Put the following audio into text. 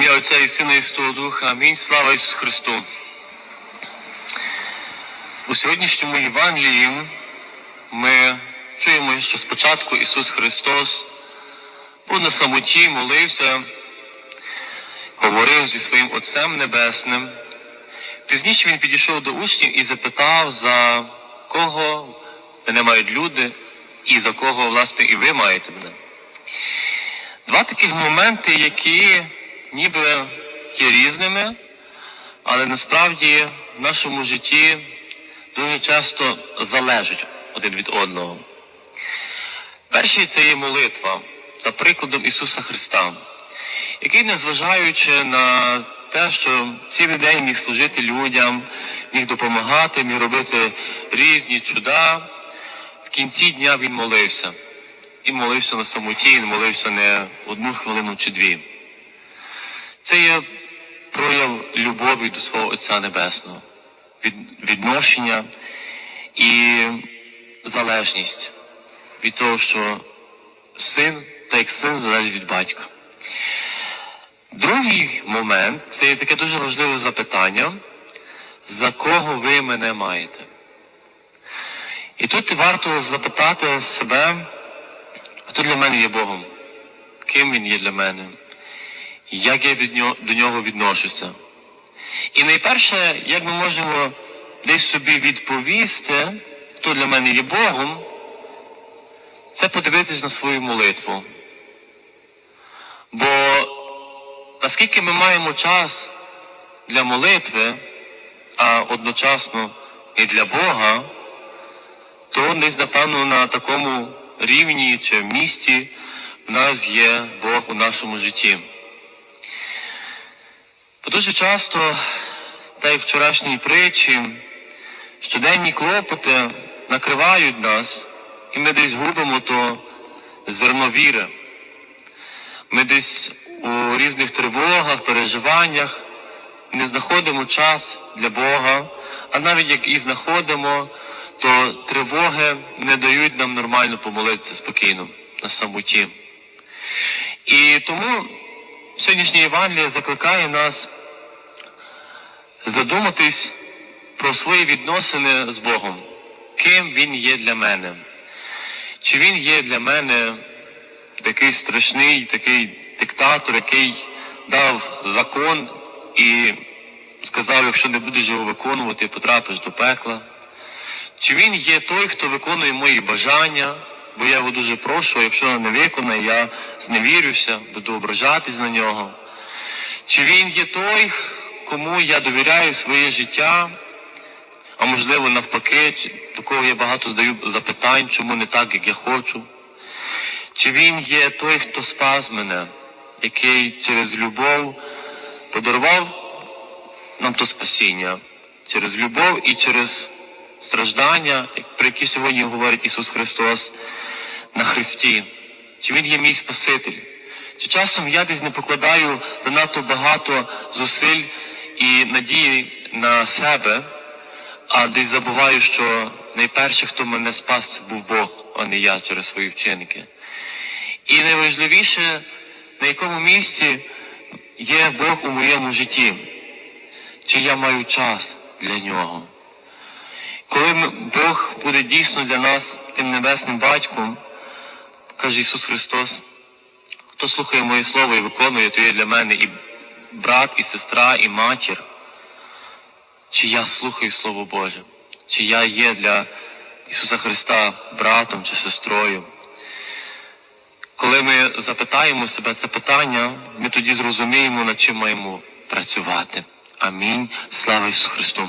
Ім'я Отця і Сина і Святого Духа. Амінь. Слава Ісусу Христу. У сьогоднішньому Євангелії ми чуємо, що спочатку Ісус Христос був на самоті, молився, говорив зі своїм Отцем Небесним. Пізніше він підійшов до учнів і запитав, за кого мене мають люди, і за кого, власне, і ви маєте мене. Два таких моменти, які ніби є різними, але насправді в нашому житті дуже часто залежать один від одного. Перший це є молитва за прикладом Ісуса Христа, який, незважаючи на те, що цілий день міг служити людям, міг допомагати, міг робити різні чуда, в кінці дня він молився. І молився на самоті, він молився не одну хвилину чи дві. Це є прояв любові до свого Отця Небесного, від, відношення і залежність від того, що син, та як син залежить від батька. Другий момент це є таке дуже важливе запитання, за кого ви мене маєте. І тут варто запитати себе, хто для мене є Богом, ким Він є для мене, як я від нього, до нього відношуся. І найперше, як ми можемо десь собі відповісти, хто для мене є Богом, це подивитись на свою молитву. Бо наскільки ми маємо час для молитви, а одночасно і для Бога, то десь, напевно, на такому рівні чи місці в нас є Бог у нашому житті. Дуже часто, та й вчорашній притчі, щоденні клопоти накривають нас, і ми десь губимо то зерно віри. Ми десь у різних тривогах, переживаннях не знаходимо час для Бога, а навіть як і знаходимо, то тривоги не дають нам нормально помолитися спокійно на самоті. І тому сьогоднішнє Євангеліє закликає нас задуматись про свої відносини з Богом, ким Він є для мене. Чи він є для мене такий страшний, такий диктатор, який дав закон і сказав, якщо не будеш його виконувати, потрапиш до пекла? Чи він є той, хто виконує мої бажання, бо я його дуже прошу, а якщо не виконає, я зневірюся, буду ображатись на нього. Чи він є той, кому я довіряю своє життя, а можливо навпаки, до кого я багато здаю запитань, чому не так, як я хочу? Чи він є той, хто спас мене, який через любов подарував нам то спасіння, через любов і через страждання, про які сьогодні говорить Ісус Христос на Христі? Чи Він є мій Спаситель? Чи часом я десь не покладаю занадто багато зусиль і надії на себе, а десь забуваю, що найперше, хто мене спас, був Бог, а не я через свої вчинки. І найважливіше, на якому місці є Бог у моєму житті, чи я маю час для нього. Коли Бог буде дійсно для нас тим небесним батьком, каже Ісус Христос, хто слухає моє Слово і виконує, то є для мене і брат, і сестра, і матір. Чи я слухаю Слово Боже, чи я є для Ісуса Христа братом чи сестрою. Коли ми запитаємо себе це питання, ми тоді зрозуміємо, над чим маємо працювати. Амінь. Слава Ісусу Христу!